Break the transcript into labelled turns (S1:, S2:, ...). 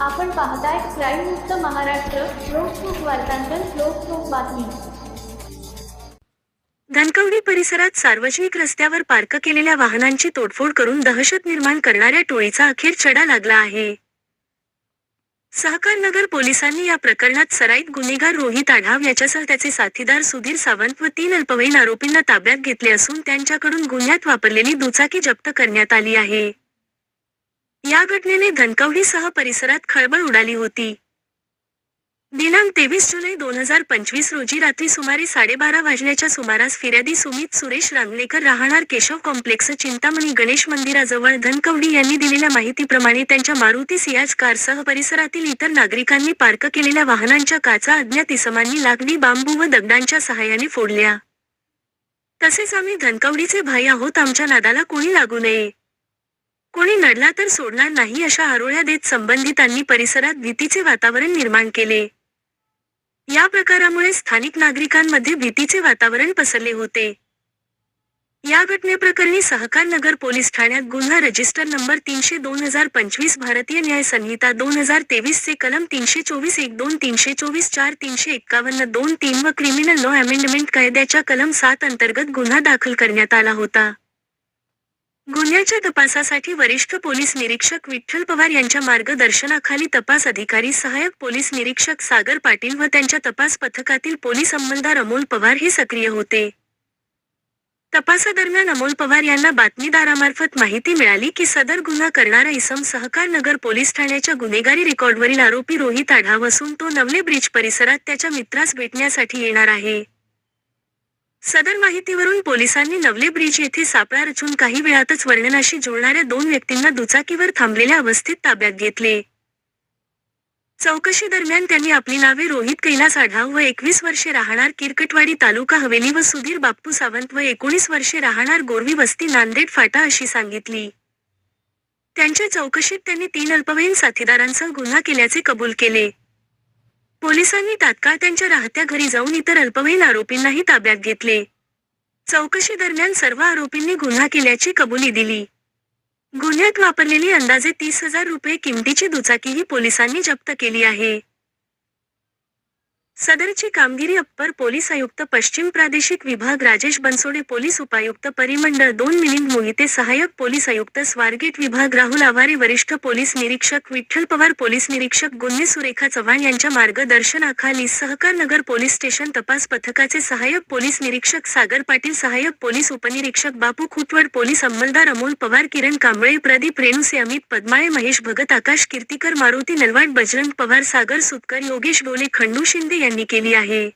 S1: आपण पाहताय क्राईम मुक्त महाराष्ट्र लोकसुख वार्तांकन लोकसुख बातमी.
S2: धनकवडी परिसरात सार्वजनिक रस्त्यावर पार्क केलेल्या वाहनांची तोडफोड करून दहशत निर्माण करणाऱ्या टोळीचा अखेर छडा लागला आहे. सहकार नगर पोलिसांनी या प्रकरणात सराईत गुन्हेगार रोहित आढाव याच्यासह त्याचे साथीदार सुधीर सावंत व तीन अल्पवयीन आरोपींना ताब्यात घेतले असून त्यांच्याकडून गुन्ह्यात वापरलेली दुचाकी जप्त करण्यात आली आहे. या घटनेने धनकवडीसह परिसरात खळबळ उडाली होती. दिनांक तेवीस जुलै दोन हजार पंचवीस रोजी रात्री सुमारे साडेबारा वाजण्याच्या सुमारास फिर्यादी सुमित सुरेश रांगलेकर राहणार केशव कॉम्प्लेक्स चिंतामणी गणेश मंदिराजवळ धनकवडी यांनी दिलेल्या माहितीप्रमाणे त्यांच्या मारुती सियाज कारसह परिसरातील इतर नागरिकांनी पार्क केलेल्या वाहनांच्या काचा अज्ञात इसमांनी लाकडी बांबू व दगडांच्या सहाय्याने फोडल्या. तसेच आम्ही धनकवडीचे भाई आहोत आमच्या नादाला कोणी लागू नये. कोणी नडला तर सोडणार नाही अशा आरोळ्या देत संबंधितांनी परिसरात भीतीचे वातावरण निर्माण केले. या प्रकारामुळे स्थानिक नागरिकांमध्ये भीतीचे वातावरण पसरले होते. या घटनेप्रकरणी सहकार नगर पोलीस ठाण्यात गुन्हा रजिस्टर नंबर तीनशे दोन हजार पंचवीस भारतीय न्याय संहिता दोन हजार तेवीस चे कलम तीनशे चोवीस एक दोन तीनशे चोवीस चार तीनशे एक्कावन्न दोन तीन व क्रिमिनल लॉ अमेंडमेंट कायद्याच्या कलम सात अंतर्गत गुन्हा दाखल करण्यात आला होता. गुन्ह्याच्या तपासासाठी वरिष्ठ पोलीस निरीक्षक विठ्ठल पवार यांच्या मार्गदर्शनाखाली तपास अधिकारी सहाय्यक पोलीस निरीक्षक सागर पाटील व त्यांच्या तपास पथकातील पोलीस अंमलदार अमोल पवार हे सक्रिय होते. तपासादरम्यान अमोल पवार यांना बातमीदारामार्फत माहिती मिळाली की सदर गुन्हा करणारा इसम सहकार नगर पोलीस ठाण्याच्या गुन्हेगारी रेकॉर्डवरील आरोपी रोहित आढाव असून तो नवले ब्रिज परिसरात त्याच्या मित्रास भेटण्यासाठी येणार आहे. सदर माहितीवरून पोलिसांनी नवले ब्रिज येथे सापळा रचून काही वेळातच वर्णनाशी जुळणाऱ्या दोन व्यक्तींना दुचाकीवर थांबलेल्या अवस्थेत ताब्यात घेतले. चौकशी दरम्यान त्यांनी आपली नावे रोहित कैलास आढाव व एकवीस वर्षे राहणार किरकटवाडी तालुका हवेली व सुधीर बाप्पू सावंत व एकोणीस वर्षे राहणार गोरवी वस्ती नांदेड फाटा अशी सांगितली. त्यांच्या चौकशीत त्यांनी तीन अल्पवयीन साथीदारांसह गुन्हा केल्याचे कबूल केले. पोलिसांनी तात्काळ त्यांच्या राहत्या घरी जाऊन इतर अल्पवयीन आरोपींनाही ताब्यात घेतले. चौकशी दरम्यान सर्व आरोपींनी गुन्हा केल्याची कबुली दिली. गुन्ह्यात वापरलेली अंदाजे तीस हजार रुपये किमतीची दुचाकीही पोलिसांनी जप्त केली आहे. सदरची कामगिरी अप्पर पोलीस आयुक्त पश्चिम प्रादेशिक विभाग राजेश बनसोडे पोलीस उपायुक्त परिमंडळ दोन मिलिंद मोहिते सहाय्यक पोलीस आयुक्त स्वारगेट विभाग राहुल आवारे वरिष्ठ पोलीस निरीक्षक विठ्ठल पवार पोलीस निरीक्षक गुन्हे सुरेखा चव्हाण यांच्या मार्गदर्शनाखाली सहकार नगर पोलीस स्टेशन तपास पथकाचे सहाय्यक पोलीस निरीक्षक सागर पाटील सहाय्यक पोलीस उपनिरीक्षक बापू खुटवड पोलीस अंमलदार अमोल पवार किरण कांबळे प्रदीप रेणुसे अमित पद्माळे महेश भगत आकाश कीर्तीकर मारुती नलवाड बजरंग पवार सागर सुतकर योगेश डोले खंडू शिंदे यांनी केली आहे.